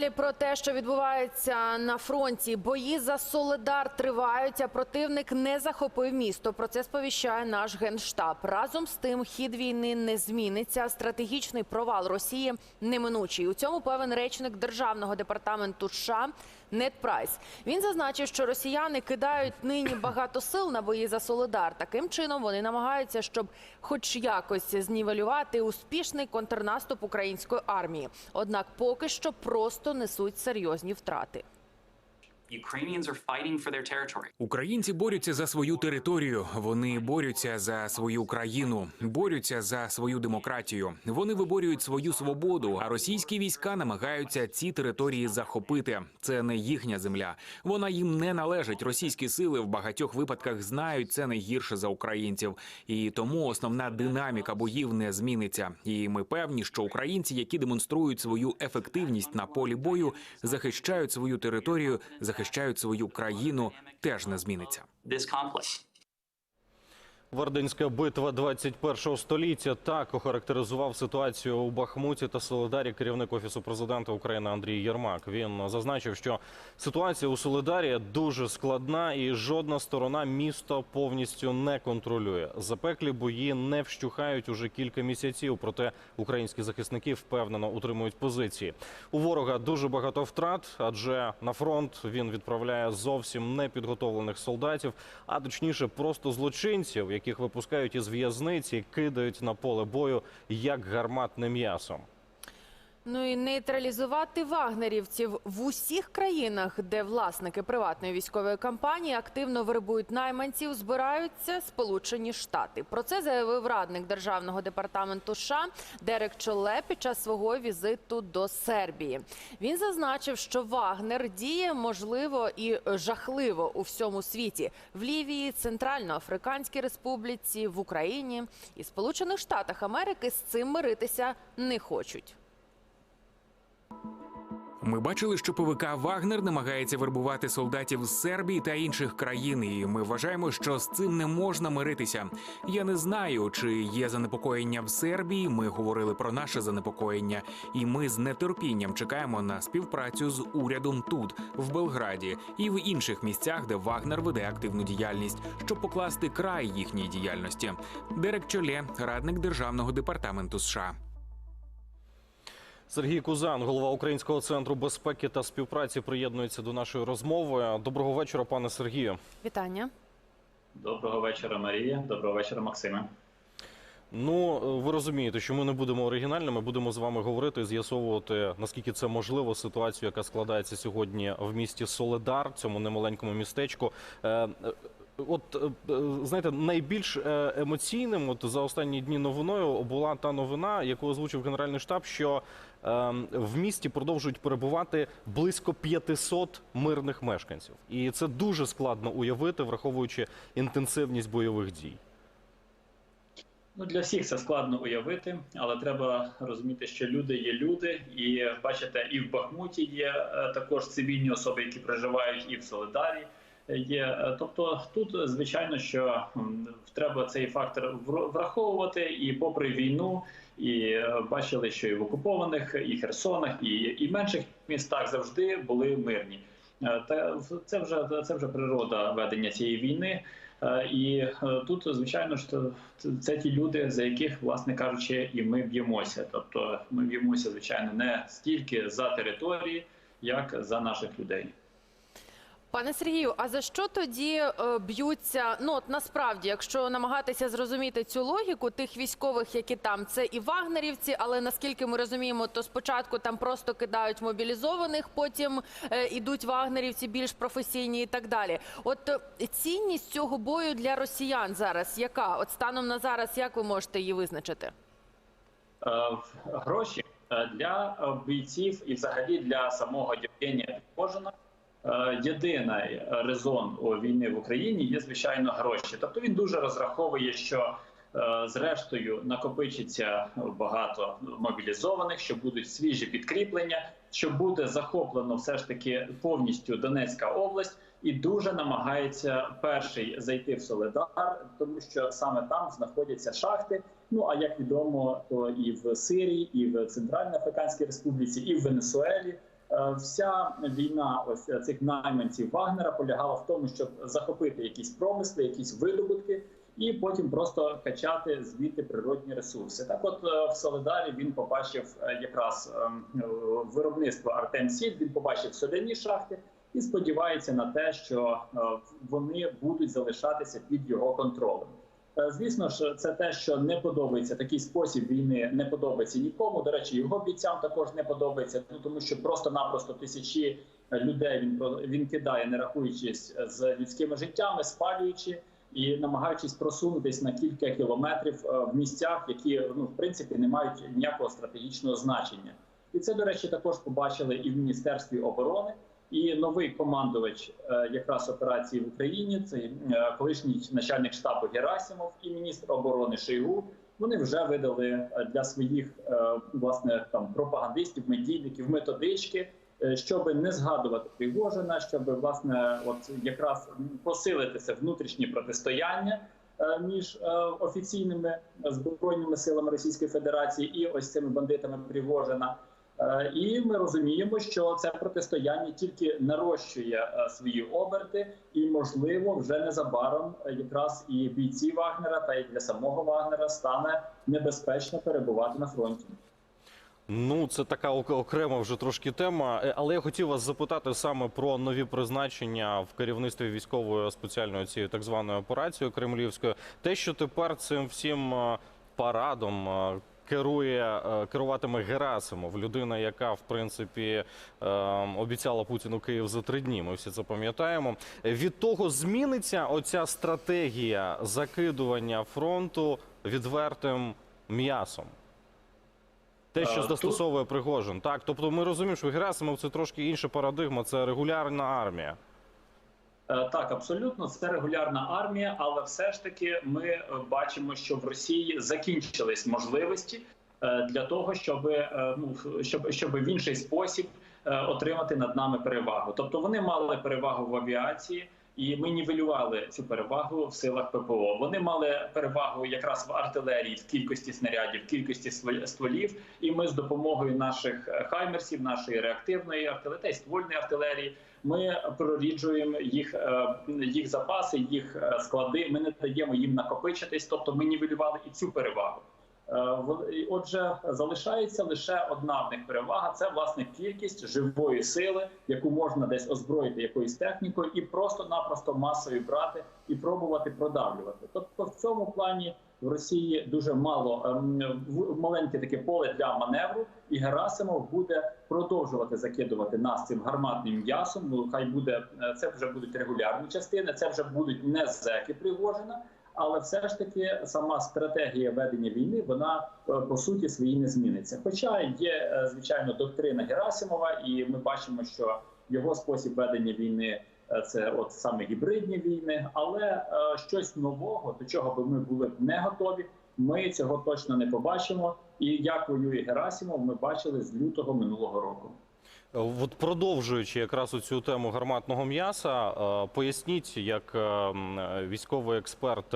Далі про те, що відбувається на фронті. Бої за Соледар тривають, а противник не захопив місто. Про це сповіщає наш генштаб. Разом з тим, хід війни не зміниться. Стратегічний провал Росії неминучий. У цьому певен речник державного департаменту США Нед Прайс. Він зазначив, що росіяни кидають нині багато сил на бої за Солидар. Таким чином вони намагаються, щоб хоч якось знівелювати успішний контрнаступ української армії. Однак поки що просто несуть серйозні втрати. Українці борються за свою територію. Вони борються за свою країну, борються за свою демократію. Вони виборюють свою свободу. А російські війська намагаються ці території захопити. Це не їхня земля. Вона їм не належить. Російські сили в багатьох випадках знають це не гірше за українців, і тому основна динаміка боїв не зміниться. І ми певні, що українці, які демонструють свою ефективність на полі бою, захищають свою територію, захищають свою країну, теж не зміниться. Варденська битва 21-го століття так охарактеризував ситуацію у Бахмуті та Солидарі керівник офісу президента України Андрій Єрмак. Він зазначив, що ситуація у Солидарі дуже складна і жодна сторона місто повністю не контролює. Запеклі бої не вщухають уже кілька місяців. Проте українські захисники впевнено утримують позиції. У ворога дуже багато втрат, адже на фронт він відправляє зовсім непідготовлених солдатів, а точніше, просто злочинців, яких випускають із в'язниці, кидають на поле бою як гарматне м'ясо. Ну і нейтралізувати вагнерівців в усіх країнах, де власники приватної військової компанії активно вербують найманців, збираються Сполучені Штати. Про це заявив радник державного департаменту США Дерек Чоле під час свого візиту до Сербії. Він зазначив, що Вагнер діє можливо і жахливо у всьому світі в Лівії, Центральноафриканській Республіці, в Україні і Сполучених Штатах Америки з цим миритися не хочуть. Ми бачили, що ПВК Вагнер намагається вербувати солдатів з Сербії та інших країн, і ми вважаємо, що з цим не можна миритися. Я не знаю, чи є занепокоєння в Сербії. Ми говорили про наше занепокоєння, і ми з нетерпінням чекаємо на співпрацю з урядом тут, в Белграді, і в інших місцях, де Вагнер веде активну діяльність, щоб покласти край їхній діяльності. Дерек Чолє, радник державного департаменту США. Сергій Кузан, голова Українського центру безпеки та співпраці, приєднується до нашої розмови. Доброго вечора, пане Сергію. Вітання. Доброго вечора, Марія. Доброго вечора, Максиме. Ну, ви розумієте, що ми не будемо оригінальними, будемо з вами говорити, з'ясовувати наскільки це можливо ситуацію, яка складається сьогодні в місті Соледар, цьому немаленькому містечку. От е, е, знаєте, найбільш е, емоційним от за останні дні новиною була та новина, яку озвучив Генеральний штаб, що е, в місті продовжують перебувати близько 500 мирних мешканців, і це дуже складно уявити, враховуючи інтенсивність бойових дій. Ну для всіх це складно уявити, але треба розуміти, що люди є люди, і бачите, і в Бахмуті є також цивільні особи, які проживають, і в Солидарі є. Тобто, тут звичайно, що треба цей фактор враховувати, і попри війну, і е, бачили, що і в окупованих, і Херсонах, і, і менших містах завжди були мирні. Е, Та це вже це вже природа ведення цієї війни. Е, І тут, звичайно це- це ті люди, за яких, власне кажучи, і ми б'ємося. Тобто ми б'ємося, звичайно, не стільки за території, як за наших людей. Пане Сергію, а за що тоді е, б'ються? Ну от насправді, якщо намагатися зрозуміти цю логіку тих військових, які там це і вагнерівці, але наскільки ми розуміємо, то спочатку там просто кидають мобілізованих, потім е, ідуть вагнерівці більш професійні і так далі. От е, цінність цього бою для росіян зараз яка? От станом на зараз, як ви можете її визначити? Е, Гроші е, для е, бійців і взагалі для самого Євгенія Пригожина е, єдиний резон війни в Україні є звичайно гроші. Тобто він дуже розраховує, що е, зрештою накопичиться багато мобілізованих, що будуть свіжі підкріплення, що буде захоплено все ж таки повністю Донецька область. І дуже намагається перший зайти в Соледар, тому що саме там знаходяться шахти. Ну а як відомо, то і в Сирії, і в Центральноафриканській Республіці, і в Венесуелі Е, Вся війна ось е, цих найманців Вагнера полягала в тому, щоб захопити якісь промисли, якісь видобутки, і потім просто качати звідти природні ресурси. Так, от е, в Солидарі він побачив е, якраз ем, е, виробництво Артем Сіль, він побачив соляні шахти і сподівається на те, що е, вони будуть залишатися під його контролем. Е, Звісно ж, це те, що не подобається такий спосіб війни, не подобається нікому. До речі, його бійцям також не подобається. Ну тому що просто-напросто тисячі е, людей він він кидає, не рахуючись з людськими життями, спалюючи і намагаючись просунутись на кілька кілометрів е, в місцях, які ну в принципі не мають ніякого стратегічного значення. І це, до речі, також побачили і в міністерстві оборони. І новий командувач е, якраз операції в Україні, це е, колишній начальник штабу Герасимов і міністр оборони Шойгу. Вони вже видали е, для своїх власне там пропагандистів, медійників методички, щоб не згадувати Пригожина, щоб власне, от якраз посилити це внутрішнє протистояння між офіційними збройними силами Російської Федерації і ось цими бандитами Пригожина. Е, І ми розуміємо, що це протистояння тільки нарощує е, свої оберти, і можливо, вже незабаром е, якраз і бійці Вагнера та й для самого Вагнера стане небезпечно перебувати на фронті. Ну, це така окрема вже трошки тема. Але я хотів вас запитати саме про нові призначення в керівництві військової спеціальної цієї так званої операції кремлівської. Те, що тепер цим всім парадом. Е, Керує е, керуватиме Герасимов, людина, яка в принципі е, обіцяла Путіну Київ за три дні. Ми всі це пам'ятаємо. Від того зміниться оця стратегія закидування фронту відвертим м'ясом. Те, що застосовує Пригожин, так тобто ми розуміємо, що Герасимов це трошки інша парадигма, це регулярна армія. Е, Так, абсолютно, це регулярна армія, але все ж таки ми е, бачимо, що в Росії закінчились можливості е, для того, щоб ну щоб, щоб в інший спосіб отримати над нами перевагу. Тобто вони мали перевагу в авіації. І ми нівелювали цю перевагу в силах ППО. Вони мали перевагу якраз в артилерії, в кількості снарядів, в кількості ствол- стволів. І ми з допомогою наших хаймерсів, нашої реактивної артилерії та й ствольної артилерії, ми проріджуємо їх, е, їх запаси, їх е, склади. Ми не даємо їм накопичитись, тобто ми нівелювали і цю перевагу. Е, Отже, залишається лише одна в них перевага: це власне кількість живої сили, яку можна десь озброїти якоюсь технікою, і просто-напросто масою брати і пробувати продавлювати. Тобто, в цьому плані в Росії дуже мало ем, маленьке таке поле для маневру, і Герасимов буде продовжувати закидувати нас цим гарматним м'ясом. Ну хай буде е, це вже будуть регулярні частини, це вже будуть не зеки Пригожина. Але все ж таки сама стратегія ведення війни вона е, по суті своїй не зміниться. Хоча є е, звичайно доктрина Герасимова, і ми бачимо, що його спосіб ведення війни е, це от саме гібридні війни. Але щось нового, до чого би ми були б не готові, ми цього точно не побачимо. І як воює Герасимов, ми бачили з лютого минулого року. От продовжуючи якраз цю тему гарматного м'яса, е, поясніть, як е, м, е, військовий експерт,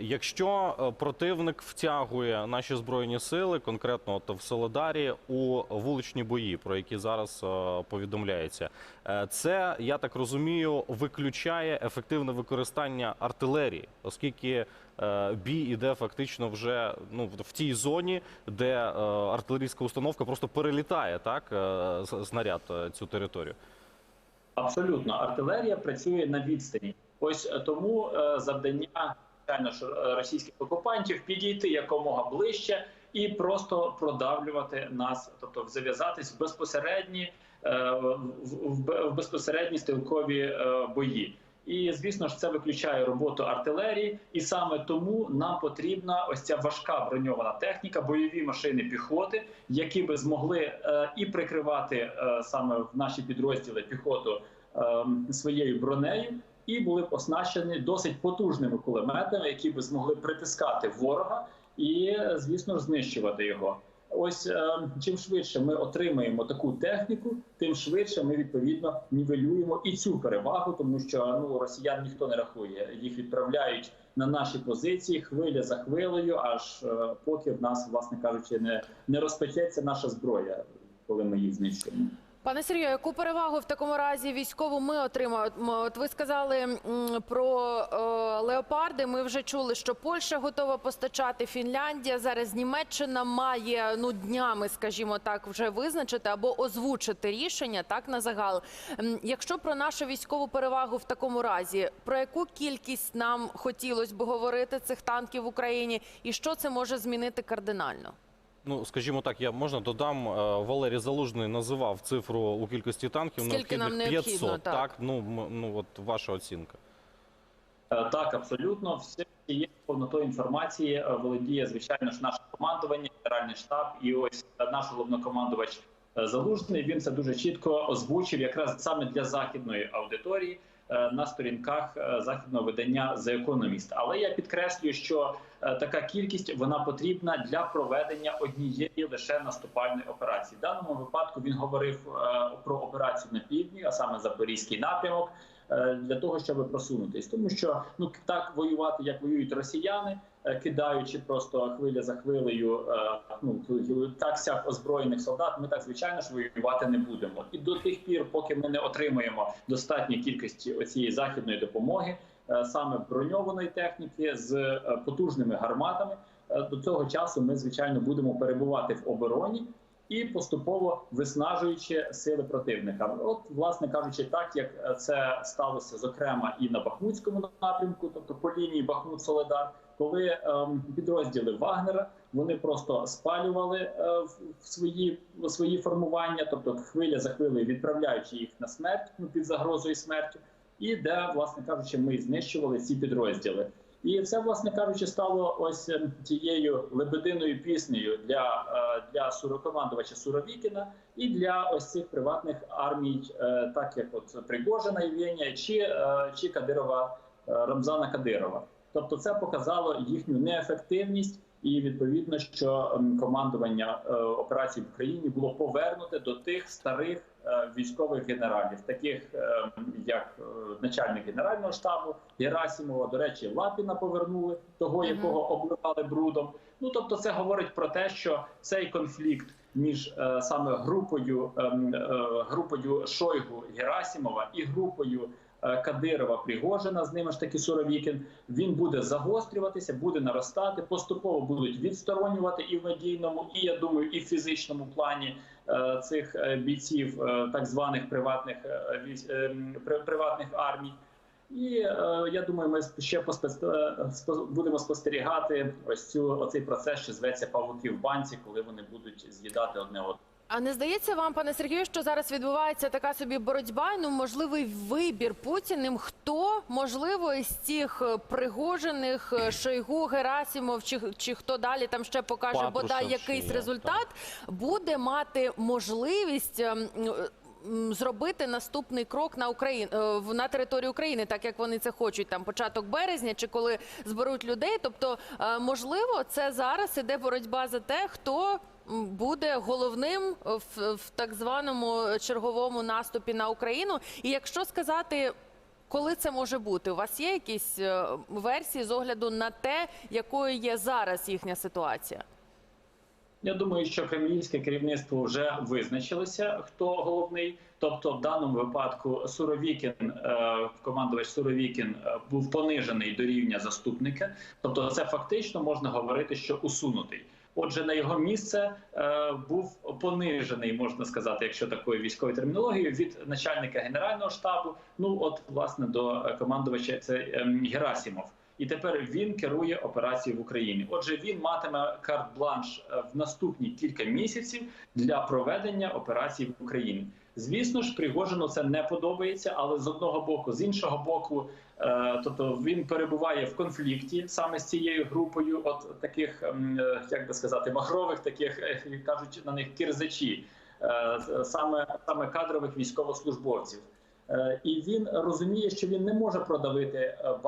якщо е, противник втягує наші збройні сили, конкретно от в Солидарі, у вуличні бої, про які зараз е, повідомляється, е, це я так розумію, виключає ефективне використання артилерії, оскільки е, бій іде фактично вже ну в- тій зоні, де е, артилерійська установка просто перелітає так е, з- снаряд е, цю територію. Абсолютно, артилерія працює на відстані. Ось е, тому е, завдання е, російських окупантів підійти якомога ближче і просто продавлювати нас, тобто зав'язатись в безпосередні е, в безпосередні стрілкові е, бої. І звісно ж, це виключає роботу артилерії, і саме тому нам потрібна ось ця важка броньована техніка, бойові машини піхоти, які би змогли е, і прикривати е, саме в наші підрозділи піхоту е, своєю бронею, і були оснащені досить потужними кулеметами, які би змогли притискати ворога і, звісно ж, знищувати його. Ось е, чим швидше ми отримаємо таку техніку, тим швидше ми відповідно нівелюємо і цю перевагу, тому що ну росіян ніхто не рахує. Їх відправляють на наші позиції хвиля за хвилею, аж е, поки в нас, власне кажучи, не, не розпечеться наша зброя, коли ми їх знищуємо. Пане Сергію, яку перевагу в такому разі військову ми отримаємо? От ви сказали про е, леопарди. Ми вже чули, що Польща готова постачати, Фінляндія зараз Німеччина має ну днями, скажімо так, вже визначити або озвучити рішення так на загал. Якщо про нашу військову перевагу в такому разі, про яку кількість нам хотілося б говорити цих танків в Україні, і що це може змінити кардинально? Ну, скажімо так, я можна додам. е, Валерій Залужний називав цифру у кількості танків Скільки нам необхідно, 500. так. Так, ну, ну от ваша оцінка. Е, Так, абсолютно. Всією повнотою інформації е, володіє, звичайно ж, наше командування, генеральний штаб, і ось наш головнокомандувач Залужний. Він це дуже чітко озвучив, якраз саме для західної аудиторії на сторінках е, західного видання The Economist. Але я підкреслюю, що е, така кількість вона потрібна для проведення однієї лише наступальної операції. В даному випадку він говорив е, про операцію на півдні, а саме Запорізький напрямок е, для того, щоб просунутись, тому що ну так воювати, як воюють росіяни, е, кидаючи просто хвиля за хвилею, е, ну так сяк озброєних солдат. Ми так звичайно ж воювати не будемо. І до тих пір, поки ми не отримаємо достатньої кількості оцієї західної допомоги, е, саме броньованої техніки з е, потужними гарматами, е, до цього часу ми звичайно будемо перебувати в обороні і поступово виснажуючи сили противника. От, власне кажучи, так як це сталося зокрема і на Бахмутському напрямку, тобто по лінії Бахмут-Соледар, коли ем, підрозділи Вагнера вони просто спалювали е, свої свої формування, тобто хвиля за хвилею відправляючи їх на смерть, ну під загрозою смерті, і де, власне кажучи, ми знищували ці підрозділи. І це, власне кажучи, стало ось е, тією лебединою піснею для, е, для сурокомандувача Суровікіна і для ось цих приватних армій, е, так як от Пригожина Євгенія чи, чи Кадирова Рамзана Кадирова. Тобто, це показало їхню неефективність, і відповідно, що командування е, операцій в Україні було повернуте до тих старих е, військових генералів, таких ем, як е, начальник генерального штабу Герасімова. До речі, Лапіна повернули того, якого обливали брудом. Ну тобто, це говорить про те, що цей конфлікт між е, саме групою ем, е, групою Шойгу Герасімова і групою е, Кадирова Пригожина, з ними ж таки Суровікін, він буде загострюватися, буде наростати, поступово будуть відсторонювати і в медійному, і я думаю, і в фізичному плані е, цих е, бійців е, так званих приватних е, е, приватних армій. І е, я думаю, ми ще е, будемо спостерігати ось цю оцей процес, що зветься павуки в банці, коли вони будуть з'їдати одне одного. А не здається вам, пане Сергію, що зараз відбувається така собі боротьба? Ну можливий вибір путіним. Хто можливо із цих е, пригожених е, Шойгу, Герасімов чи, чи хто далі там ще покаже Патрушев бодай якийсь є, результат, буде мати можливість. ем, Зробити наступний крок на Україну на територію України, так як вони це хочуть, там початок березня, чи коли зберуть людей. Тобто, е, можливо, це зараз іде боротьба за те, хто буде головним в, в так званому черговому наступі на Україну. І якщо сказати, коли це може бути, у вас є якісь е, версії з огляду на те, якою є зараз їхня ситуація? Я думаю, що кремлівське керівництво вже визначилося, хто головний. Тобто, в даному випадку Суровікін, е, командувач Суровікін, е, був понижений до рівня заступника. Тобто, це фактично можна говорити, що усунутий. Отже, на його місце е, був понижений, можна сказати, якщо такою військовою термінологією, від начальника генерального штабу. Ну от власне до е, командувача це ем, Герасімов. І тепер він керує операцією в Україні. Отже, він матиме карт-бланш е, в наступні кілька місяців для проведення операції в Україні. Звісно ж, Пригожину це не подобається, але з одного боку, з іншого боку, е, тобто він перебуває в конфлікті саме з цією групою, от таких, ем, е, як би сказати, махрових, таких е, кажуть на них кірзачі, е, саме саме кадрових військовослужбовців. Е, І він розуміє, що він не може продавити е, е,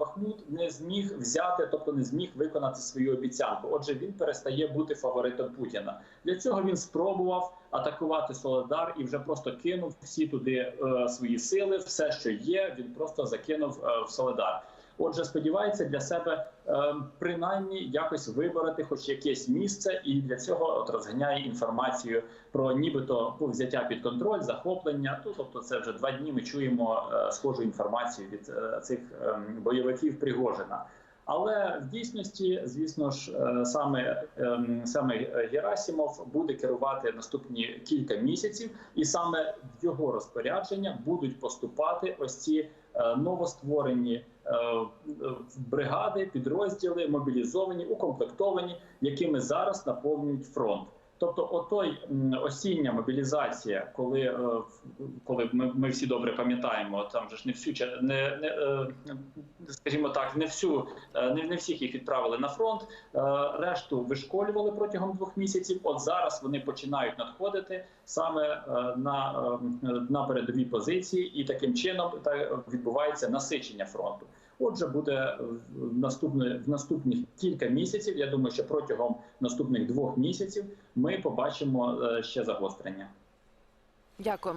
Бахмут, не зміг взяти, тобто не зміг виконати свою обіцянку. Отже, він перестає бути фаворитом Путіна. Для цього він спробував атакувати Соледар і вже просто кинув всі туди свої сили, все, що є, він просто закинув в Солодар. Отже, сподівається для себе е, принаймні якось вибороти хоч якесь місце, і для цього от розганяє інформацію про нібито взяття під контроль, захоплення. Ну, тобто, це вже два дні. Ми чуємо е, схожу інформацію від е, цих е, бойовиків Пригожина. Але в дійсності, звісно ж, е, саме ем, саме Герасімов буде керувати наступні кілька місяців, і саме в його розпорядження будуть поступати ось ці новостворені е, бригади, підрозділи, мобілізовані, укомплектовані, якими зараз наповнюють фронт. Тобто, отой осіння мобілізація, коли, е, коли ми, ми всі добре пам'ятаємо, там же ж не всю не, не е, скажімо так, не всю е, не, не всіх їх відправили на фронт. Решту вишколювали протягом двох місяців. От зараз вони починають надходити саме на, на передові позиції, і таким чином відбувається насичення фронту. Отже, буде в наступне в наступних кілька місяців. Я думаю, що протягом наступних двох місяців ми побачимо е, ще загострення. Дякуємо.